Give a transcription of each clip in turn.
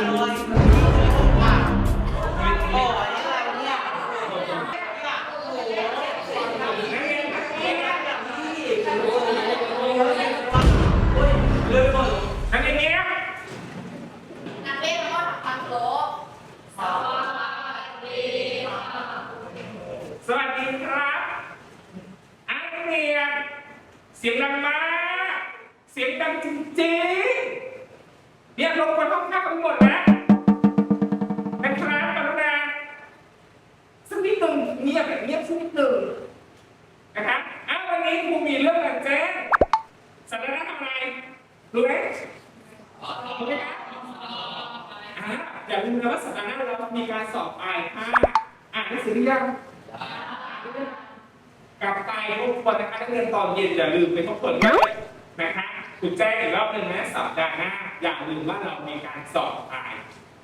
สวัสดีครับ อันเนียนเสียงดังมาก เสียงดังจริงๆ เนี่ยลงคนห้องพักกันหมดแล้วนะครับกรุณาสักนิดหนึ่งเงียบแบบเงียบสักนิดหนึ่งนะครับอ้าววันนี้ครูมีเรื่องมาแจ้งสัปดาห์หน้าทำอะไรรู้ไหมรู้ไหมครับอ่าอย่าลืมนะว่าสัปดาห์หน้าเรามีการสอบปลายภาคอ่านหนังสือหรือยังกลับไปทุกคนนะคะนักเรียนตอนเย็นอย่าลืมไปทบทวนกันนะคะคุณแจ้งอีกรอบหนึ่งนะสัปดาห์หน้า อย่าลืมว่าเรามีการสอบปลาย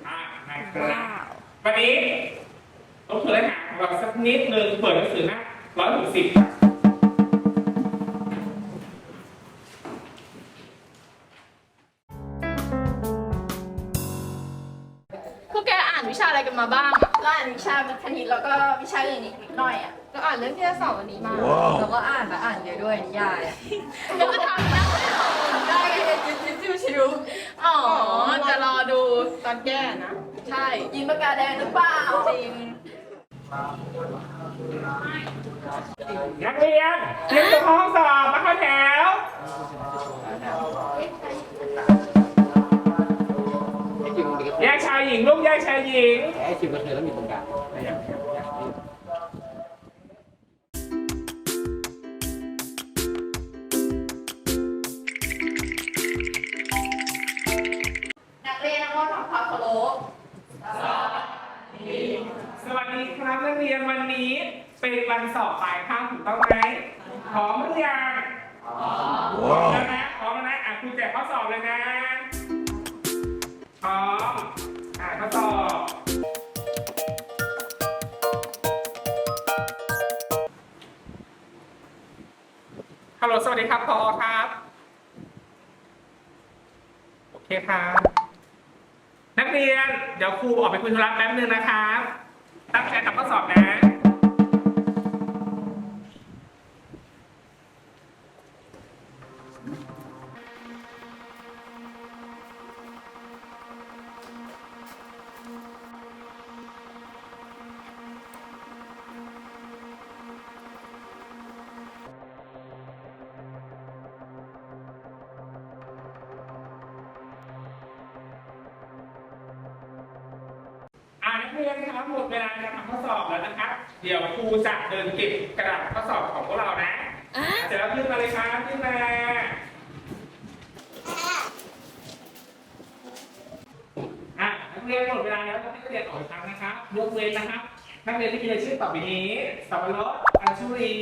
ภาคนะครับวันนี้ต้องเปิดหาของเราสักนิดนึงเปิดหนังสือหน้าร้อยหกสิบพวกแกอ่านวิชาอะไรกันมาบ้างอะก็อ่านวิชาวิทย์คณิตแล้วก็วิชาอื่นอีกนิดหน่อยอะ ก็อ่านเรื่องที่จะสอบวันนี้มา แล้วก็อ่านแต่อ่านเยอะด้วยนิยายอะแล้วก็ทำนะได้จิจิจิ ชิวอ๋อ จะรอดูตอนแก้นะ ใช่ ยิงปากกาแดงหรือเปล่าจริงนักเรียนเตรียมตัวเข้าห้องสอบมาเข้าแถว แยกชายหญิงลูกแยกชายหญิงไอ้ชิมกระเทยแล้วมีตรง สวัสดีครับนักเรียนวันนี้ เป็นวันสอบปลายภาคถูกต้องไหมพร้อมหรือยังพร้อมแล้วนะพร้อมแล้วนะอะคุณแจกข้อสอบเลยนะพร้อมอะข้อสอบฮัลโหลสวัสดีครับพอครับ โอเคครับนักเรียน เดี๋ยวครูออกไปคุยธุระแป๊บนึงนะครับ ตั้งใจทำข้อสอบนะ เรียนนะครับหมดเวลาการทำข้อสอบแล้วนะครับ เดี๋ยวครูจะเดินเก็บกระดาษข้อสอบของพวกเรานะเสร็จแล้วขึ้นมาเลยครับขึ้นมาอะนักเรียนหมดเวลาแล้วต้องให้นักเรียนออกจากนะครับยกเว้นนะครับ นักเรียนที่มีรายชื่อต่อไปนี้สับปะรดอัญชุรี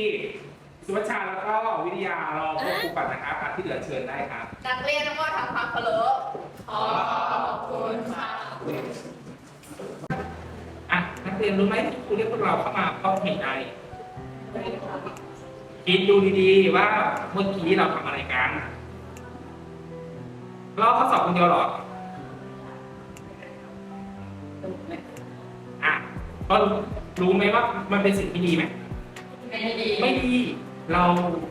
สุวัชชาแล้วก็วิทยารอพวกครูก่อนนะครับอะที่เหลือเชิญได้ครับ นักเรียนต้องทำความเคารพขอบคุณค่ะอะนัก เรียนรู้ไหมที่ครูเรียกพวกเราเข้ามาเพราะเหตุใดคิดดูดีๆว่าเมื่อกี้เราทำอะไรกันเราข้อสอบคนเดียวเหรออะก็รู้ไหมว่ามันเป็นสิ่งที่ดีไหมไม่ดีไม่ดี เรา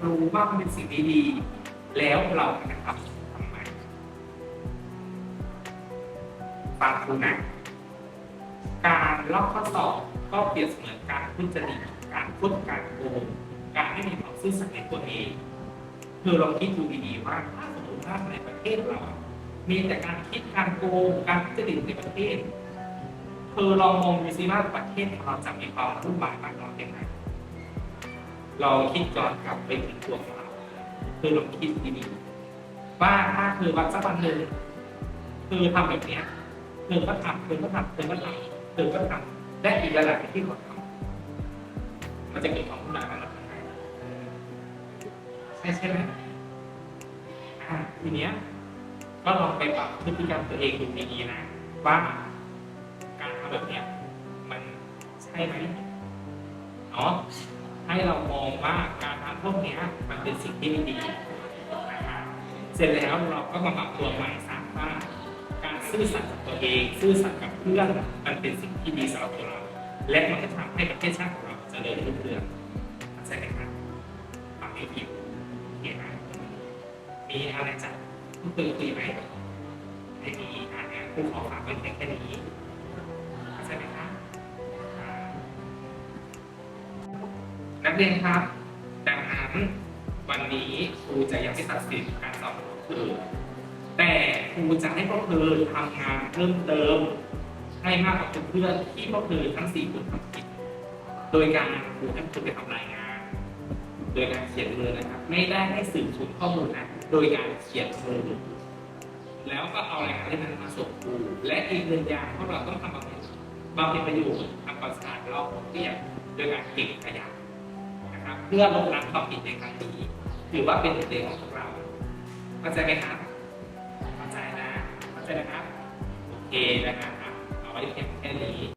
รู้ว่ามันเป็นสิ่งที่ดี แล้วเราจะทำทำไมฟังครูนะการ ลอกข้อสอบก็เปรียบเสมือนการทุจริตการพูดการโกงการไม่มีความซื่อสัตย์ในตัวเองคือลองคิดดูดีๆว่าถ้าสมมติว่าในประเทศเรามีแต่การคิดการโกงการทุจริตในประเทศเธอลองมองดูซิว่าประเทศเราจะมีความรุ่มวายมากน้อยแค่ไหนเราคิดย้อนกลับไปถึงตัวของเราคือลองคิดดีๆว่าถ้าคือวันสักวันหนึ่งคือทำแบบเนี้ยเธอก็ทำเธอก็ทำเธอก็ทำ เธอก็ทำและอีกหลายๆที่เขาทำมันจะเกิดความวุ่นวายมากน้อยใช่ใช่ไหมอ่าทีเนี้ยก็ลองไปปรับพฤติกรรมตัวเองดูดีๆนะว่าการทำแบบเนี้ยมันใช่ไหมเนาะให้เรามองว่าการทำพวกเนี้ยมันเป็นสิ่งที่ไม่ดีเสร็จแล้วเราก็มาปรับตัวใหม่สร้างว่า ซื่อสัตย์กับตัวเอง ซื่อสัตย์กับเพื่อนมันเป็นสิ่งที่ดีสำหรับตัวเรา และมันก็ทำให้ประเทศชาติของเราเจริญรุ่งเรืองเข้าใจไหมครับฟังไม่ผิดโอเคไหมมีอะไรจะพูดคุยคุยไหมไม่มีอ่านงานผู้ขอฝากไว้เพียงแค่นี้เข้าใจไหมครับนักเรียนครับ ดังนั้นวันนี้ครูจะยังไม่ตัดสินการสอบของพวกเธอ แต่ครูจะให้พวกเธอทำงานเพิ่มเติมให้มากกว่าเพื่อนๆที่พวกเธอทั้งสี่คนทำผิดโดยการครูให้พวกเธอไปทำรายงาน โดยการเขียนมือนะครับ ไม่ได้ให้สื่อชุดข้อมูลนะโดยการเขียนมือแล้วก็เอารายงานที่นั้นมาส่งครูและอีกหนึ่งอย่างพวกเราต้องทำบำเพ็ญบำเพ็ญประโยชน์ทำความสะอาดรอบเรียบโดยการเก็บขยะนะครับ เพื่อลดละความผิดในครั้งนี้ถือว่าเป็นเรียนของพวกเราเข้าใจไหมครับ เข้าใจนะครับ โอเคนะครับเอาไว้แค่นี้